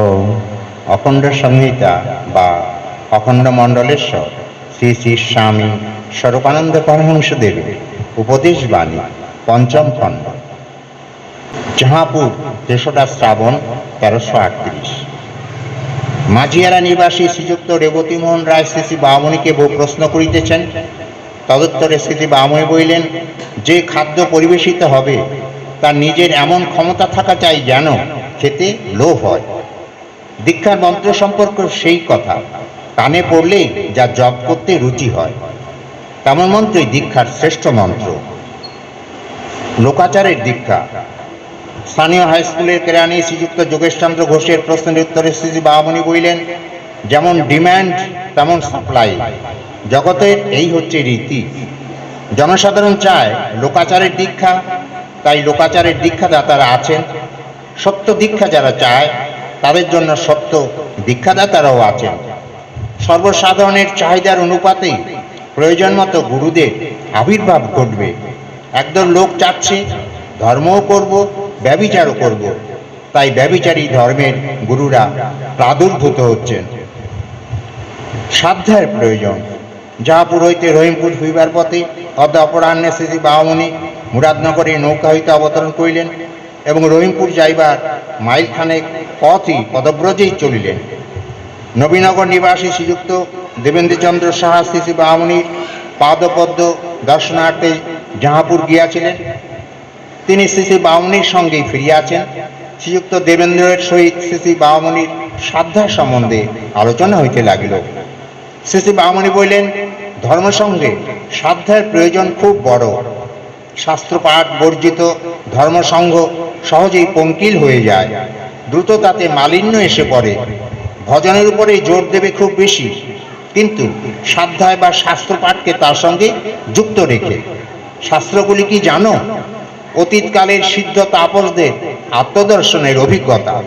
ও অখণ্ড সংহিতা বা অখণ্ড মণ্ডলেশ্বর শ্রী শ্রী স্বামী স্বরূপানন্দ পরমহংসদেবের উপদেশ বাণী পঞ্চম খণ্ড। জাহাপুর তেসরা শ্রাবণ, তেরোশো আটত্রিশ। মাঝিয়ারা নিবাসী শ্রীযুক্ত রেবতীমোহন রায় শ্রী শ্রী বামণিকে বহু প্রশ্ন করিতেছেন। তদুত্তরে শ্রী শ্রী বামণি বলিলেন, যে খাদ্য পরিবেশিত হবে, তার নিজের এমন ক্ষমতা থাকা চাই যেন খেতে লোভ হয়। দীক্ষার মন্ত্র সম্পর্ক সেই কথা। কানে পড়লে যা জপ করতে রুচি হয়। তেমন মন্ত্রই দীক্ষার শ্রেষ্ঠ মন্ত্র। লোকাচারের দীক্ষা। স্থানীয় হাই স্কুলের কেরানি শ্রীযুক্ত যোগেশচন্দ্র ঘোষের প্রশ্নের উত্তরে শ্রী বামনি বললেন, যেমন ডিম্যান্ড তেমন সাপ্লাই জগতের এই হচ্ছে রীতি। জনসাধারণ চায় লোকাচারের দীক্ষা। তাই লোকাচারের দীক্ষাদাতারা আছেন। সত্য দীক্ষা যারা চায় তাদের জন্য সত্য দীক্ষাদাতারাও আছেন। সর্বসাধারণের চাহিদার অনুপাতেই প্রয়োজন মতো গুরুদের আবির্ভাব ঘটবে। একদল লোক চাচ্ছে, ধর্মও করব, ব্যবিচারও করব। তাই ব্যবিচারী ধর্মের গুরুরা প্রাদুর্ভূত হচ্ছেন। সাধ্যার প্রয়োজন। জাহাপুর হইতে রহিমপুর হইবার পথে অর্ধ অপরাহ্নে শ্রী বামনি মুরাদনগরে নৌকা হইতে অবতরণ করিলেন। এবং রহিমপুর যাইবার মাইলখানেক পথই পদব্রজেই চলিলেন। নবীনগর নিবাসী শ্রীযুক্ত দেবেন্দ্রচন্দ্র সাহা শ্রী বামনির পাদপদ্ম দর্শনার্থে জাহাপুর গিয়াছিলেন। তিনি শ্রী শ্রী বামনির সঙ্গেই ফিরিয়াছেন। শ্রীযুক্ত দেবেন্দ্রের সহিত শ্রী শ্রী বামনির সাধ্যার সম্বন্ধে আলোচনা হইতে লাগিল। শ্রী শ্রী বামনি বললেন ধর্মসঙ্গে সাধ্যার প্রয়োজন খুব বড়। শাস্ত্রপাঠ বর্জিত ধর্মসংঘ সহজেই পঙ্কিল হয়ে যায়। দ্রুত তাতে মালিন্য এসে পড়ে। ভজনের উপরেই জোর দেবে খুব বেশি। কিন্তু সাধ্যায় বা শাস্ত্রপাঠকে তার সঙ্গে যুক্ত রেখে। শাস্ত্রগুলি কি জানো? অতীতকালের সিদ্ধ তাপসদের আত্মদর্শনের অভিজ্ঞতা।